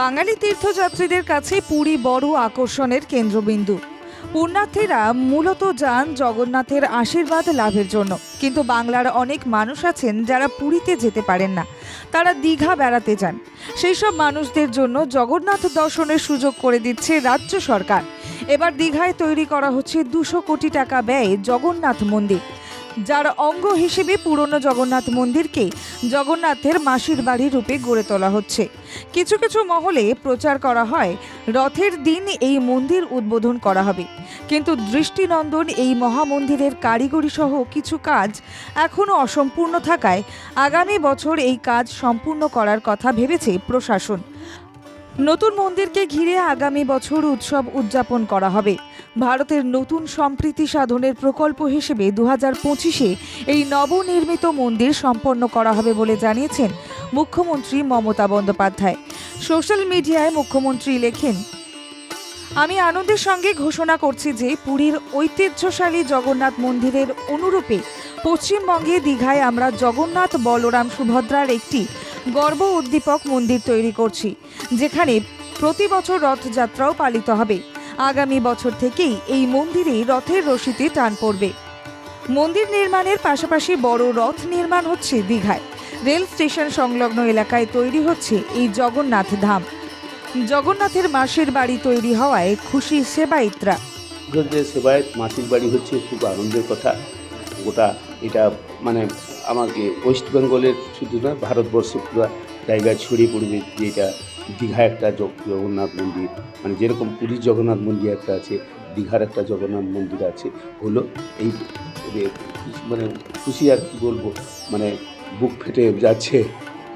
বাঙালি তীর্থযাত্রীদের কাছে পুরী বড় আকর্ষণের কেন্দ্রবিন্দু। পুণ্যার্থীরা মূলত যান জগন্নাথের আশীর্বাদ লাভের জন্য। কিন্তু বাংলার অনেক মানুষ আছেন যারা পুরীতে যেতে পারেন না। তারা দীঘা বেড়াতে যান। সেই সব মানুষদের জন্য জগন্নাথ দর্শনের সুযোগ করে দিচ্ছে রাজ্য সরকার। এবার দীঘায় তৈরি করা হচ্ছে দুশো কোটি টাকা ব্যয়ে জগন্নাথ মন্দির। যার অঙ্গ হিসেবে পুরনো জগন্নাথ মন্দিরকে জগন্নাথের মাসির বাড়ি রূপে গড়ে তোলা হচ্ছে। কিছু কিছু মহলে প্রচার করা হয়, রথের দিন এই মন্দির উদ্বোধন করা হবে। কিন্তু দৃষ্টিনন্দন এই মহামন্দিরের কারিগরি সহ কিছু কাজ এখনও অসম্পূর্ণ থাকায় আগামী বছর এই কাজ সম্পূর্ণ করার কথা ভেবেছে প্রশাসন। নতুন মন্দিরকে ঘিরে আগামী বছর উৎসব উদযাপন করা হবে। ভারতের নতুন সম্প্রীতি সাধনের প্রকল্প হিসেবে দু হাজার পঁচিশে এই নবনির্মিত মন্দির সম্পন্ন করা হবে বলে জানিয়েছেন মুখ্যমন্ত্রী মমতা বন্দ্যোপাধ্যায়। সোশ্যাল মিডিয়ায় মুখ্যমন্ত্রী লেখেন, আমি আনন্দের সঙ্গে ঘোষণা করছি যে পুরীর ঐতিহ্যশালী জগন্নাথ মন্দিরের অনুরূপে পশ্চিমবঙ্গে দীঘায় আমরা জগন্নাথ বলরাম সুভদ্রার একটি গর্ব উদ্দীপক মন্দির তৈরি করছি। যেখানে প্রতি বছর রথযাত্রাও পালিত হবে। আগামী বছর থেকেই এই মন্দিরে রথের রশিতে টান পড়বে। মন্দির নির্মাণের পাশাপাশি বড় রথ নির্মাণ হচ্ছে দীঘায়। রেল স্টেশন সংলগ্ন এলাকায় তৈরি হচ্ছে এই জগন্নাথ ধাম। জগন্নাথের মাসের বাড়ি তৈরি হওয়ায় খুশি সেবায়িতরা। যে সেবায়ত, মাসির বাড়ি হচ্ছে খুব আনন্দের কথা। গোটা এটা মানে আমাকে ওয়েস্ট বেঙ্গলের শুধু না, ভারতবর্ষে পুরো জায়গায় ছড়িয়ে পড়বে যে এটা দীঘা একটা জগন্নাথ মন্দির মানে যেরকম পুরীর জগন্নাথ মন্দির একটা আছে, দীঘার একটা জগন্নাথ মন্দির আছে, হলো এই মানে খুশি আর কি বলব মানে বুক ফেটে যাচ্ছে,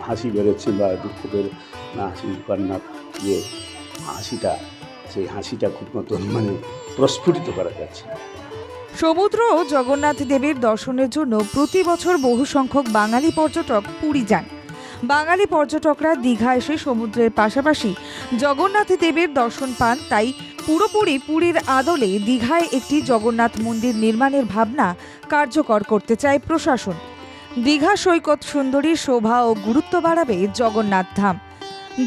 হাসি বেরোচ্ছে বা দুঃখ বেরো না হাসি কান্না যে হাসিটা, সেই হাসিটা খুব মতন মানে প্রস্ফুটিত করা যাচ্ছে। সমুদ্র জগন্নাথ দেবের দর্শনের জন্য প্রতি বছর বহু সংখ্যক বাঙালি পর্যটক পুরী যান। বাঙালি পর্যটকরা দীঘা এসে সমুদ্রের পাশাপাশি জগন্নাথ দেবের দর্শন পান, তাই পুরোপুরি পুরীর আদলে দীঘায় একটি জগন্নাথ মন্দির নির্মাণের ভাবনা কার্যকর করতে চায় প্রশাসন। দীঘা সৈকত সুন্দরী শোভা ও গুরুত্ব বাড়াবে জগন্নাথ ধাম।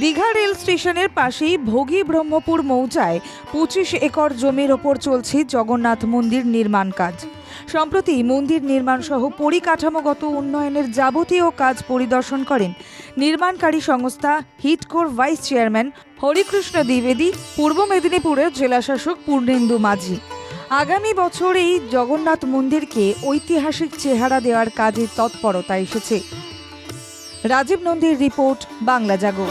দীঘা রেল স্টেশনের পাশেই ভোগী ব্রহ্মপুর মৌজায় পঁচিশ একর জমির ওপর চলছে জগন্নাথ মন্দির নির্মাণ কাজ। সম্প্রতি মন্দির নির্মাণ সহ পরিকাঠামোগত উন্নয়নের যাবতীয় কাজ পরিদর্শন করেন নির্মাণকারী সংস্থা হিটকোর ভাইস চেয়ারম্যান হরিকৃষ্ণ দ্বিবেদী, পূর্ব মেদিনীপুরের জেলাশাসক পূর্ণেন্দু মাঝি। আগামী বছর এই জগন্নাথ মন্দিরকে ঐতিহাসিক চেহারা দেওয়ার কাজে তৎপরতা এসেছে। রাজীব নন্দীর রিপোর্ট, বাংলা জাগো।